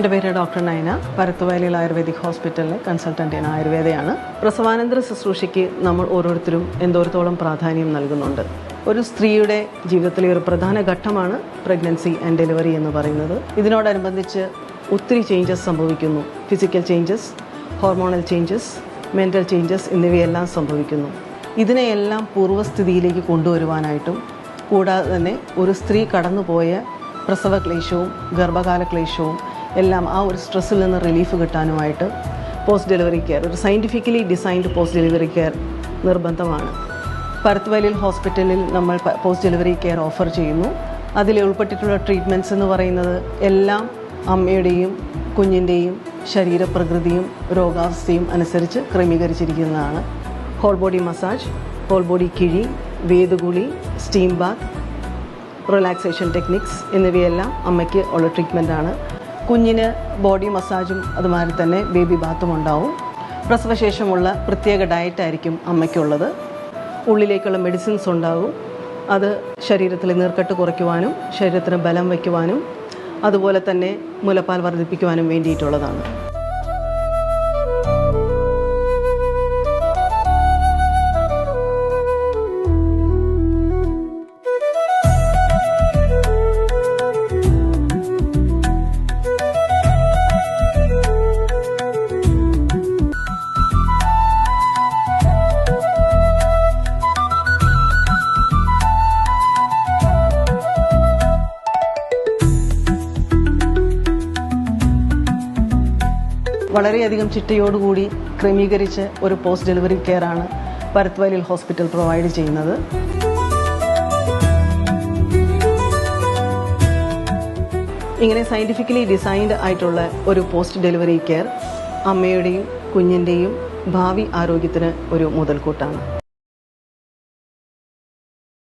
എന്റെ പേര് ഡോക്ടർ നൈന പരത്തുവയലിൽ ആയുർവേദിക് ഹോസ്പിറ്റലിലെ കൺസൾട്ടന്റ് ഇൻ ആയുർവേദയാണ്. പ്രസവാനന്തര ശുശ്രൂഷയ്ക്ക് നമ്മൾ ഓരോരുത്തരും എന്തോരത്തോളം പ്രാധാന്യം നൽകുന്നുണ്ട്. ഒരു സ്ത്രീയുടെ ജീവിതത്തിലെ ഒരു പ്രധാന ഘട്ടമാണ് പ്രഗ്നൻസി ആൻഡ് ഡെലിവറി എന്ന് പറയുന്നത്. ഇതിനോടനുബന്ധിച്ച് ഒത്തിരി ചേഞ്ചസ് സംഭവിക്കുന്നു. Physical changes hormonal changes mental changes എന്നിവയെല്ലാം സംഭവിക്കുന്നു. ഇതിനെയെല്ലാം പൂർവസ്ഥിതിയിലേക്ക് കൊണ്ടുവരുവാനായിട്ടും കൂടാതെ തന്നെ ഒരു സ്ത്രീ കടന്നുപോയ പ്രസവ ക്ലേശവും ഗർഭകാല ക്ലേശവും എല്ലാം ആ ഒരു സ്ട്രെസ്സിൽ നിന്ന് റിലീഫ് കിട്ടാനുമായിട്ട് പോസ്റ്റ് ഡെലിവറി കെയർ ഒരു scientifically designed post delivery care നിർബന്ധമാണ്. പരത്തുവയലിൽ ഹോസ്പിറ്റലിൽ നമ്മൾ പോസ്റ്റ് ഡെലിവറി കെയർ ഓഫർ ചെയ്യുന്നു. അതിൽ ഉൾപ്പെട്ടിട്ടുള്ള ട്രീറ്റ്മെന്റ്സ് എന്ന് പറയുന്നത് എല്ലാം അമ്മയുടെയും കുഞ്ഞിന്റെയും ശരീരപ്രകൃതിയും രോഗാവസ്ഥയും അനുസരിച്ച് ക്രമീകരിച്ചിരിക്കുന്നതാണ്. Whole body massage whole body കിഴി വേദുകുളി സ്റ്റീം ബാത്ത് റിലാക്സേഷൻ ടെക്നിക്സ് എന്നിവയെല്ലാം അമ്മയ്ക്ക് ഉള്ള ട്രീറ്റ്മെന്റാണ് കുഞ്ഞിന് ബോഡി മസാജും അതുമാതിരി തന്നെ ബേബി ബാത്തും ഉണ്ടാവും. പ്രസവശേഷമുള്ള പ്രത്യേക ഡയറ്റായിരിക്കും അമ്മയ്ക്കുള്ളത്. ഉള്ളിലേക്കുള്ള മെഡിസിൻസ് ഉണ്ടാകും. അത് ശരീരത്തിലെ നീർക്കെട്ട് കുറയ്ക്കുവാനും ശരീരത്തിന് ബലം വയ്ക്കുവാനും അതുപോലെ തന്നെ മുലപ്പാൽ വർദ്ധിപ്പിക്കുവാനും വേണ്ടിയിട്ടുള്ളതാണ്. വളരെയധികം ചിട്ടയോടുകൂടി ക്രമീകരിച്ച് ഒരു പോസ്റ്റ് ഡെലിവറി കെയർ ആണ് പരത്വയലിൽ ഹോസ്പിറ്റൽ പ്രൊവൈഡ് ചെയ്യുന്നത്. ഇങ്ങനെ സയന്റിഫിക്കലി ഡിസൈൻഡ് ആയിട്ടുള്ള ഒരു പോസ്റ്റ് ഡെലിവറി കെയർ അമ്മയുടെയും കുഞ്ഞിന്റെയും ഭാവി ആരോഗ്യത്തിന് ഒരു മുതൽക്കൂട്ടാണ്.